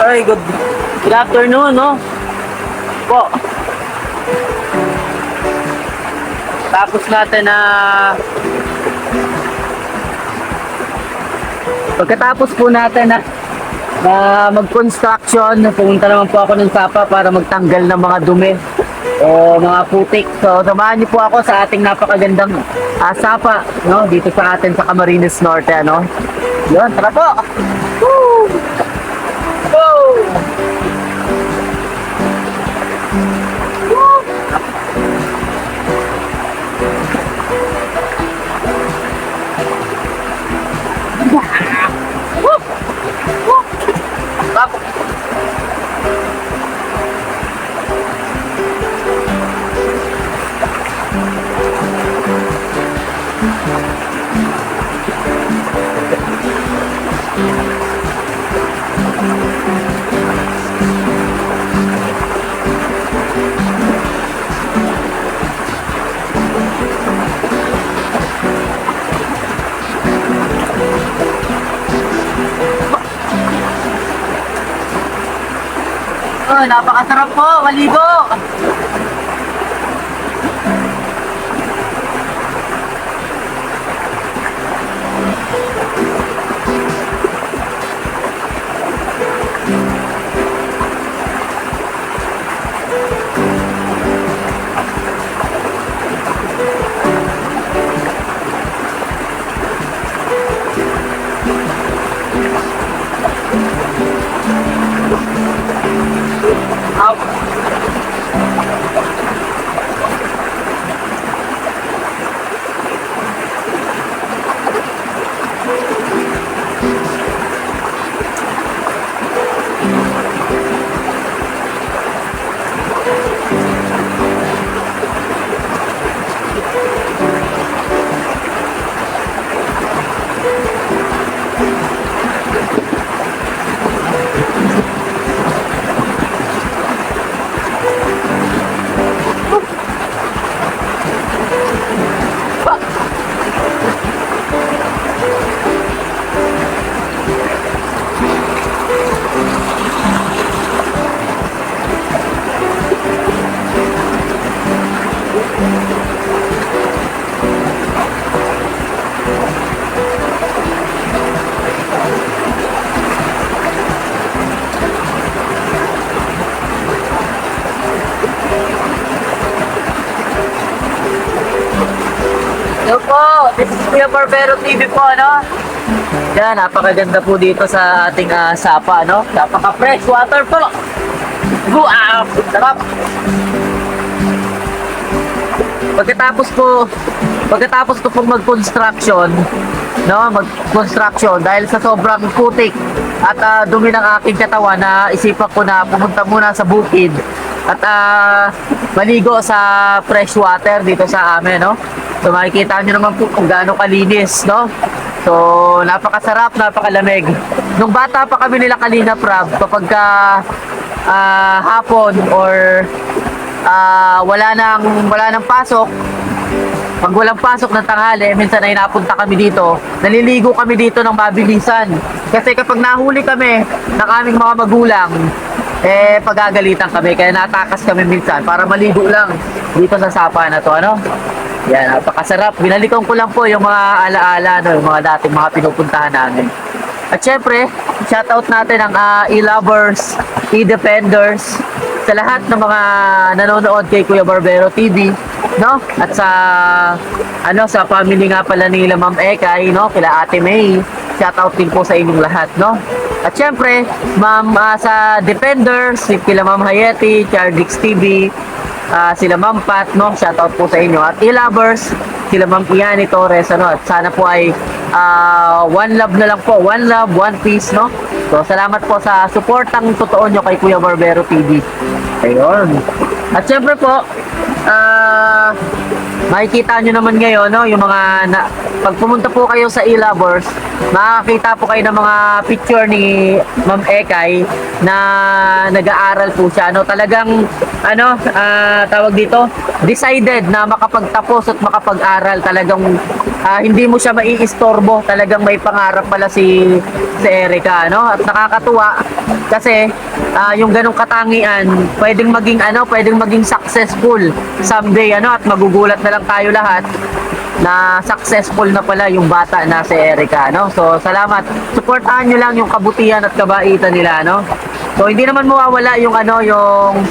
Ay, good, good afternoon, no? Po. Tapos natin na... Pagkatapos po natin na na mag-construction, pumunta naman po ako ng Sapa para magtanggal ng mga dumi o mga putik. So, samahan niyo po ako sa ating napakagandang ah, Sapa, no? Dito sa atin sa Camarines Norte, ano? Yun, tara po! Woo! Woo! Napakasarap po, maligo. Kuya Barbero TV po, ano? Yan, napakaganda po dito sa ating ah, sapa, no? Napaka-fresh water po. Up! Sarap! Pagkatapos po, pagkatapos ko pong mag-construction, no, mag-construction dahil sa sobrang putik at ah, dumi ng aking katawan na isipan ko na pumunta muna sa bukid at ah, maligo sa fresh water dito sa amin, no? So makikita nyo naman po kung gaano kalinis, no? So, napakasarap, napakalamig. Nung bata pa kami nila Kalina Prab, kapag ka, ah, hapon or ah, wala nang wala nang pasok, pag walang pasok ng tanghali, minsan ay napunta kami dito. Naliligo kami dito ng mabilisan. Kasi kapag nahuli kami ng aming mga magulang, eh pagagalitan kami. Kaya natakas kami minsan para maligo lang dito sa sapa na to. Ano? Yan, napakasarap. Binalikan ko lang po yung mga alaala, no, yung mga dating mga pinupuntahan namin. At syempre, shoutout natin ang ah, e-lovers, e-defenders, sa lahat ng mga nanonood kay Kuya Barbero TV, no? At sa ano sa family nga pala nila Ma'am Ekay, no? Kila Ate May. Shoutout din po sa inyong lahat, no? At syempre, Ma'am ah, sa Defenders, si kila Ma'am Hayeti, Chardix TV, ah, sila Ma'am Pat, no? Shoutout po sa inyo. At e-lovers, sila Ma'am Iani Torres, ano? At sana po ay ah, one love na lang po. One love, one peace, no? So, salamat po sa suportang totoo nyo kay Kuya Barbero TV. Ayun. At syempre po, makikita nyo naman ngayon, no? Yung mga, na, pag pumunta po kayo sa e-lovers, makakita po kayo ng mga picture ni Ma'am Ekay na nag-aaral po siya, no? Talagang ano, ah, tawag dito, decided na makapagtapos at makapag-aral. Talagang ah, hindi mo siya maiistorbo. Talagang may pangarap pala si, si Erica, ano? At nakakatuwa kasi ah, yung ganong katangian, pwedeng maging ano, pwedeng maging successful someday, ano? At magugulat na lang tayo lahat na successful na pala yung bata na si Erica, no? So, salamat. Supportahan nyo lang yung kabutihan at kabaitan nila, no? So, hindi naman mawawala yung ano, yung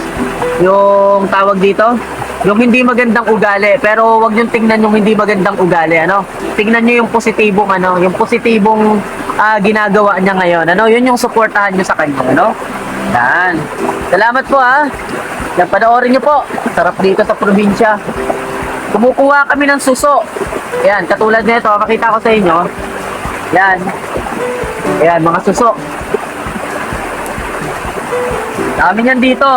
yung tawag dito, yung hindi magandang ugali, pero wag niyo tingnan yung hindi magandang ugali, ano? Tingnan niyo yung positibong ano, yung positibong ah, ginagawa niya ngayon. Ano? Yun yung suportahan niyo sa kanya, no? Yan. Salamat po ha. Yan, panoorin niyo po. Sarap dito sa probinsya. Kumukuha kami ng suso. Ayan, katulad nito, makita ko sa inyo. Yan. Ayan, mga suso. Dami niyan dito.